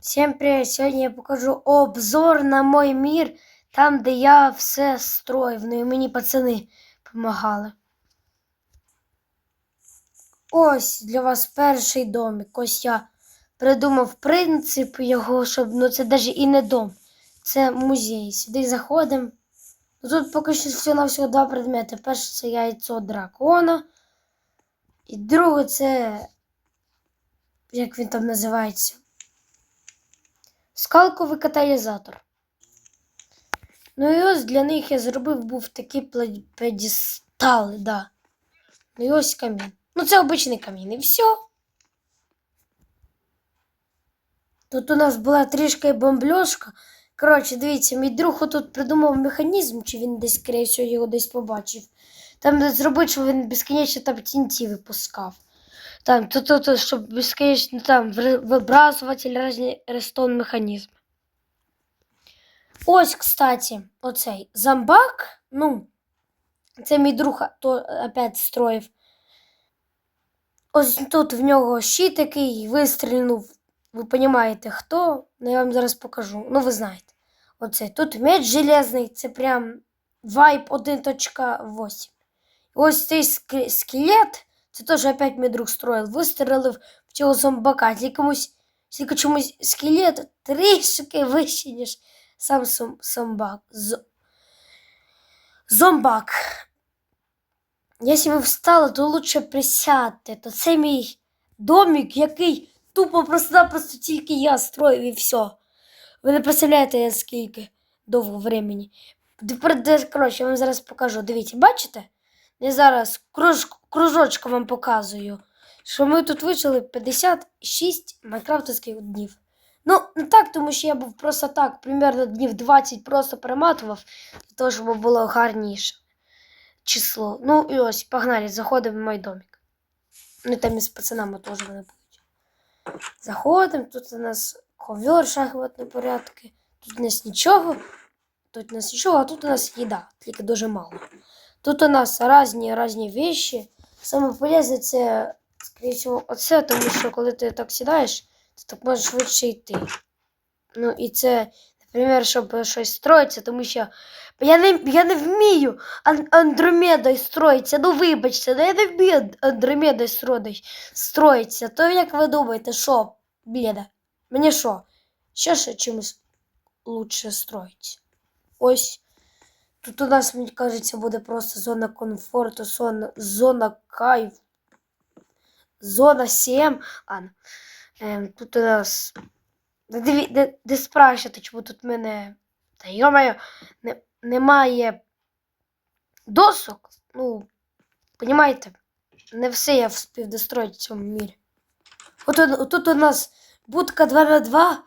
Всем привет! Сьогодні я покажу обзор на мой мір, там, де я все строїв. Ну і мені пацани допомагали. Ось для вас перший домик. Ось я придумав принцип його, щоб ну це навіть і не дом. Це музей. Сюди заходимо. Ну, Тут поки що всього на всього два предмети. Перше це яйцо дракона. І друге це. Як він там називається? Скалковий каталізатор. Ну і ось для них я зробив був такі пле- п'єдестали, да. Ну і ось камін. Ну це обичний камін, і все. Тут у нас була трішки бомбльошка. Коротше, дивіться, мій друг тут придумав механізм, чи він десь, скоріше всього, його десь побачив. Там де зробити, щоб він безконечно там тінті випускав. Там, то, то, то, щоб безконечно там вибрасувати різні рестон механізми. Ось, кстати, оцей зомбак, ну, це мій друг то опять строїв. Ось тут в нього щит такий вистрілнув. Ви розумієте, хто? Ну, я вам зараз покажу. Ну, ви знаєте. Оце. Тут меч железний, це прям вайп 1.8. Ось цей скелет, це теж опять мій друг строїв, вистрелив в цього зомбака. Тільки комусь, тільки чомусь скелет трішки вище, ніж сам зомбак. Зомбак. Якщо ви встали, то лучше присядьте. То це мій домик, який тупо просто-напросто тільки я строїв і все. Ви не представляєте, скільки довго времени. Коротше, я вам зараз покажу. Дивіться, бачите? Я зараз круж, кружочком вам показую, що ми тут вичили 56 майкрафтовських днів. Ну, не так, тому що я був просто так, примерно днів 20 просто перематував, для того, щоб було гарніше число. Ну і ось, погнали, заходимо в мій домик. Ну і там із пацанами теж вони будуть. Заходимо, тут у нас ковер шахматний порядки, тут у нас нічого, тут у нас нічого, а тут у нас їда, тільки дуже мало. Тут у нас різні різні вещи. Саме полезне це, скоріше оце, тому що коли ти так сідаєш, ти так можеш швидше йти. Ну і це, наприклад, щоб щось строїться, тому що я не, я не вмію ан- Андромедою строїться. Ну вибачте, ну я не вмію Ан- Андромедою строїться. То як ви думаєте, що, бліда? Мені що? Ще ще чимось лучше строїться. Ось. Тут у нас, мені кажеться, буде просто зона комфорту, зона, зона кайф. Зона 7. Ладно. Ем, тут у нас. Де, де, де спрашувати, чому тут мене. Та йомаю, не, немає досок. Ну, понімаєте, не все я вспів достроїти в цьому мірі. От тут у нас будка 2 на 2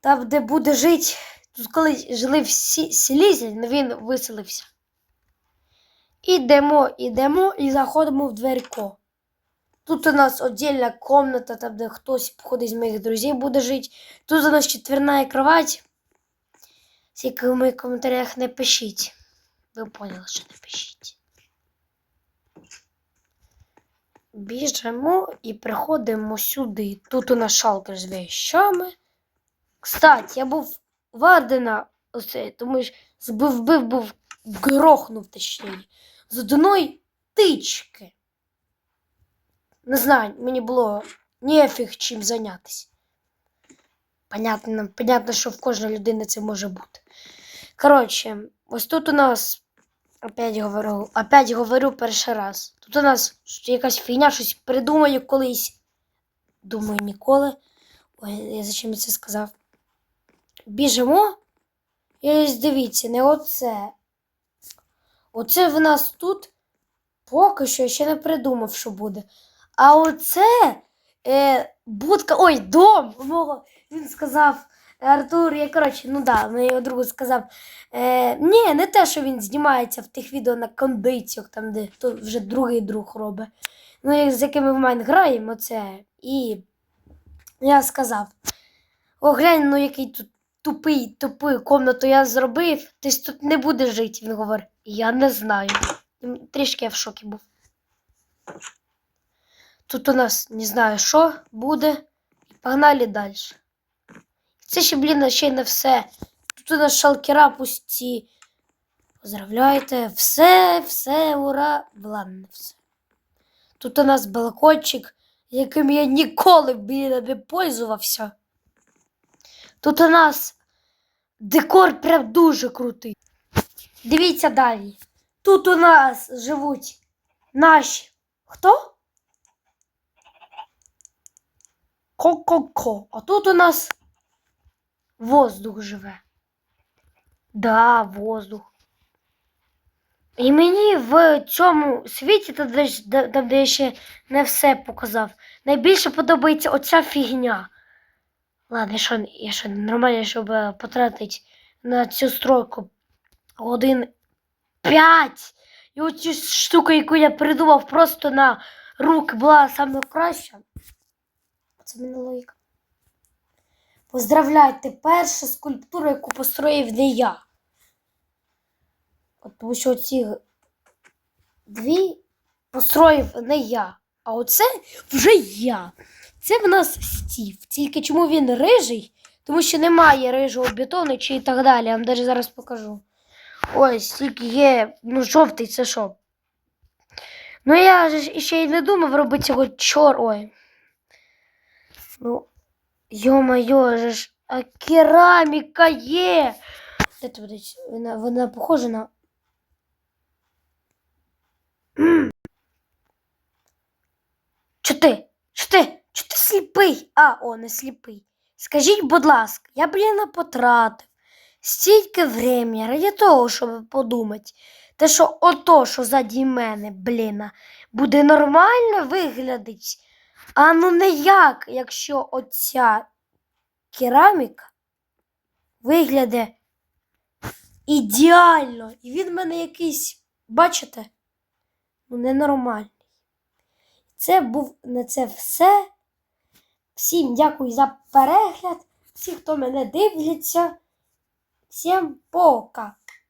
там, де буде жити. Тут колись жили всі селізі, він виселився. Ідемо, ідемо і заходимо в дверко. Тут у нас отдельна комната, там, де хтось, походу, з моїх друзів буде жити. Тут у нас четверна кровать. Тільки в моїх коментарях не пишіть. Ви поняли, що не пишіть. Біжимо і приходимо сюди. Тут у нас шалкер з вещами. Кстати, я був Вардена оце, тому що збив, вбив, був, грохнув точніше. З одної тички. Не знаю, мені було нефіг чим зайнятися. Понятно, понятно, що в кожної людини це може бути. Коротше, ось тут у нас, опять говорю, опять говорю перший раз. Тут у нас якась фігня, щось придумаю колись. Думаю, ніколи. Ой, я зачем я це сказав? Біжимо. І ось дивіться, не оце. Оце в нас тут поки що ще не придумав, що буде. А оце е, будка. Ой, дом! мого, Він сказав. Артур, я коротше, ну да, мені його другу сказав. Е, ні, не те, що він знімається в тих відео на кондиціях, там, де то вже другий друг робить. Ну, з якими в мене граємо, це. І я сказав: О, глянь, ну який тут тупий, тупий комнату я зробив, ти тут не будеш жити. Він говорить, я не знаю. Трішки я в шокі був. Тут у нас не знаю, що буде. Погнали далі. Це ще, блін, ще й не все. Тут у нас шалкера пусті. Поздравляйте, все, все, ура. Ладно, все. Тут у нас балкончик, яким я ніколи блін, не пользувався. Тут у нас декор прям дуже крутий. Дивіться далі. Тут у нас живуть наші. Хто? Ко-ко-ко. А тут у нас воздух живе. Да, воздух. І мені в цьому світі, там, де, де я ще не все показав, найбільше подобається оця фігня. Ладно, я що, я що нормально, щоб е, потратити на цю стройку годин 5. І оцю штуку, яку я придумав просто на руки, була саме краща. Це мене логіка. Поздравляйте, перша скульптура, яку построїв не я. От Тому що ці дві построїв не я. А оце вже я. Це в нас стів. Тільки чому він рижий? Тому що немає рижого бетону чи і так далі. Я вам навіть зараз покажу. Ось, тільки є, ну, жовтий, це що? Ну, я ж ще й не думав робити цього чор. Ой. Ну, же ж, а кераміка є. Вона, вона похожа на. Ти? Чо ти? Чо ти сліпий? А, о, не сліпий. Скажіть, будь ласка, я, блін, потратив стільки времени ради того, щоб подумати. Те, що ото, що заді мене, блін, буде нормально виглядить. А ну не як, якщо оця кераміка виглядає ідеально. І він в мене якийсь, бачите, ну ненормальний. Це був на це все. Всім дякую за перегляд. Всі, хто мене дивляться. Всім пока!